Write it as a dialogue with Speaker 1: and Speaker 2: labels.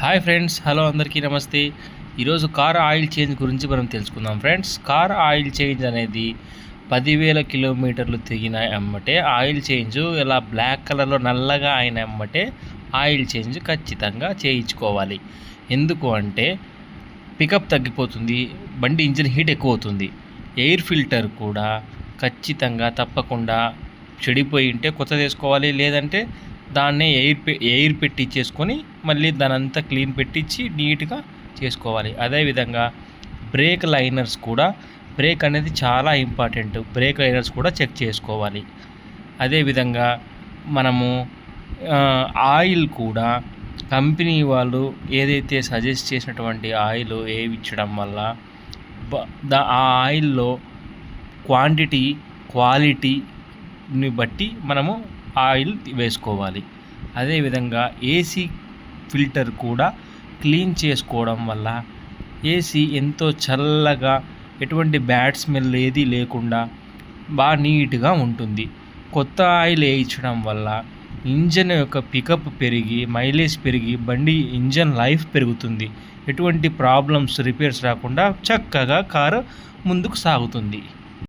Speaker 1: Hi friends hello అందరికీ నమస్తే. ఈరోజు కార్ ఆయిల్ చేంజ్ గురించి మనం తెలుసుకుందాం ఫ్రెండ్స్ కార్ ఆయిల్ చేంజ్ అనేది పదివేల కిలోమీటర్లు తిరిగిన అమ్మటే ఆయిల్ చేంజ్ ఇలా బ్లాక్ కలర్లో నల్లగా అయిన అమ్మటే ఆయిల్ చేంజ్ ఖచ్చితంగా చేయించుకోవాలి. ఎందుకు అంటే పికప్ తగ్గిపోతుంది బండి ఇంజిన్ హీట్ ఎక్కువ అవుతుంది ఎయిర్ ఫిల్టర్ కూడా ఖచ్చితంగా తప్పకుండా చెడిపోయి ఉంటే కొత్త తీసుకోవాలి లేదంటే దాన్నే ఎయిర్ పె ఎయిర్ పెట్టించేసుకొని మళ్ళీ దానంతా క్లీన్ పెట్టించి నీట్గా చేసుకోవాలి. అదేవిధంగా బ్రేక్ లైనర్స్ కూడా బ్రేక్ అనేది చాలా ఇంపార్టెంట్. బ్రేక్ లైనర్స్ కూడా చెక్ చేసుకోవాలి. అదేవిధంగా మనము ఆయిల్ కూడా కంపెనీ వాళ్ళు ఏదైతే సజెస్ట్ చేసినటువంటి ఆయిల్ ఏవి ఇచ్చడం వల్ల దా ఆ ఆయిల్లో క్వాంటిటీ క్వాలిటీని బట్టి మనము ఆయిల్ వేసుకోవాలి. అదేవిధంగా ఏసీ ఫిల్టర్ కూడా క్లీన్ చేసుకోవడం వల్ల ఏసీ ఎంతో చల్లగా ఎటువంటి బ్యాడ్ స్మెల్ ఏది లేకుండా బాగా నీట్గా ఉంటుంది. కొత్త ఆయిల్ వేయించడం వల్ల ఇంజన్ యొక్క పికప్ పెరిగి మైలేజ్ పెరిగి బండి ఇంజన్ లైఫ్ పెరుగుతుంది. ఎటువంటి ప్రాబ్లమ్స్ రిపేర్స్ రాకుండా చక్కగా కారు ముందుకు సాగుతుంది.